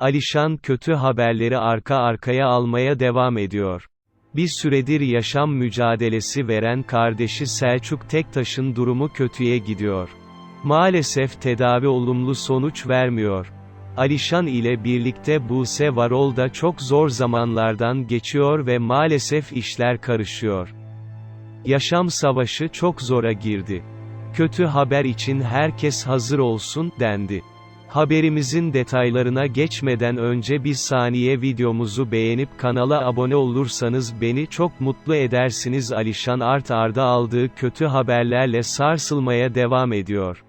Alişan kötü haberleri arka arkaya almaya devam ediyor. Bir süredir yaşam mücadelesi veren kardeşi Selçuk Tektaş'ın durumu kötüye gidiyor. Maalesef tedavi olumlu sonuç vermiyor. Alişan ile birlikte Buse Varol da çok zor zamanlardan geçiyor ve maalesef işler karışıyor. Yaşam savaşı çok zora girdi. Kötü haber için herkes hazır olsun, dendi. Haberimizin detaylarına geçmeden önce bir saniye videomuzu beğenip kanala abone olursanız beni çok mutlu edersiniz Alişan art arda aldığı kötü haberlerle sarsılmaya devam ediyor.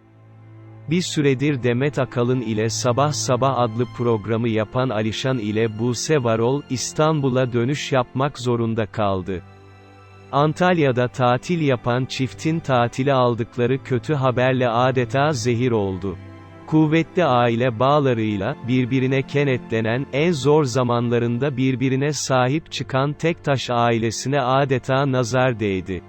Bir süredir Demet Akalın ile Sabah Sabah adlı programı yapan Alişan ile Buse Varol, İstanbul'a dönüş yapmak zorunda kaldı. Antalya'da tatil yapan çiftin tatile aldıkları kötü haberle adeta zehir oldu. Kuvvetli aile bağlarıyla, birbirine kenetlenen, en zor zamanlarında birbirine sahip çıkan Tektaş ailesine adeta nazar değdi.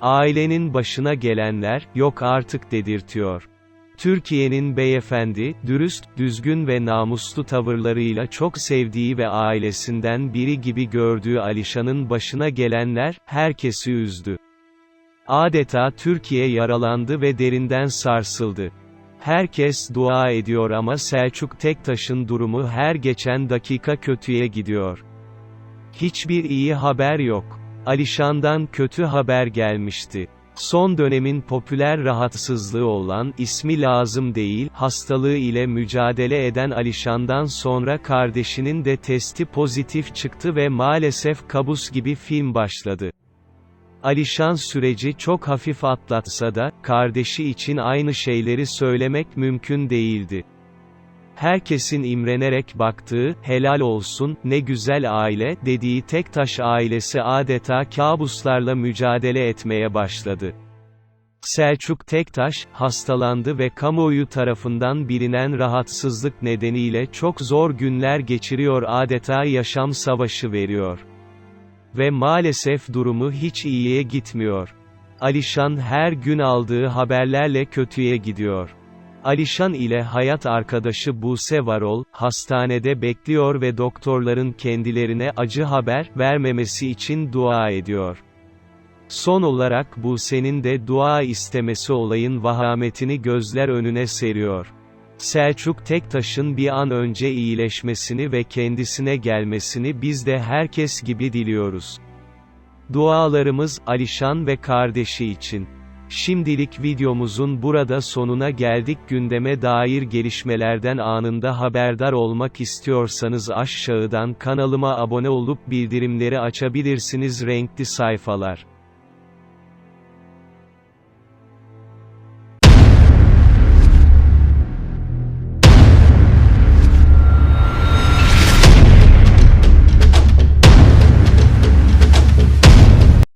Ailenin başına gelenler, yok artık dedirtiyor. Türkiye'nin beyefendi, dürüst, düzgün ve namuslu tavırlarıyla çok sevdiği ve ailesinden biri gibi gördüğü Alişan'ın başına gelenler, herkesi üzdü. Adeta Türkiye yaralandı ve derinden sarsıldı. Herkes dua ediyor ama Selçuk Tektaş'ın durumu her geçen dakika kötüye gidiyor. Hiçbir iyi haber yok. Alişan'dan kötü haber gelmişti. Son dönemin popüler rahatsızlığı olan ismi lazım değil hastalığı ile mücadele eden Alişan'dan sonra kardeşinin de testi pozitif çıktı ve maalesef kabus gibi film başladı. Alişan süreci çok hafif atlatsa da, kardeşi için aynı şeyleri söylemek mümkün değildi. Herkesin imrenerek baktığı, helal olsun, ne güzel aile, dediği Tektaş ailesi adeta kabuslarla mücadele etmeye başladı. Selçuk Tektaş, hastalandı ve kamuoyu tarafından bilinen rahatsızlık nedeniyle çok zor günler geçiriyor adeta yaşam savaşı veriyor. Ve maalesef durumu hiç iyiye gitmiyor. Alişan her gün aldığı haberlerle kötüye gidiyor. Alişan ile hayat arkadaşı Buse Varol, hastanede bekliyor ve doktorların kendilerine acı haber vermemesi için dua ediyor. Son olarak Buse'nin de dua istemesi olayın vahametini gözler önüne seriyor. Selçuk Tektaş'ın bir an önce iyileşmesini ve kendisine gelmesini biz de herkes gibi diliyoruz. Dualarımız, Alişan ve kardeşi için. Şimdilik videomuzun burada sonuna geldik gündeme dair gelişmelerden anında haberdar olmak istiyorsanız aşağıdan kanalıma abone olup bildirimleri açabilirsiniz renkli sayfalar.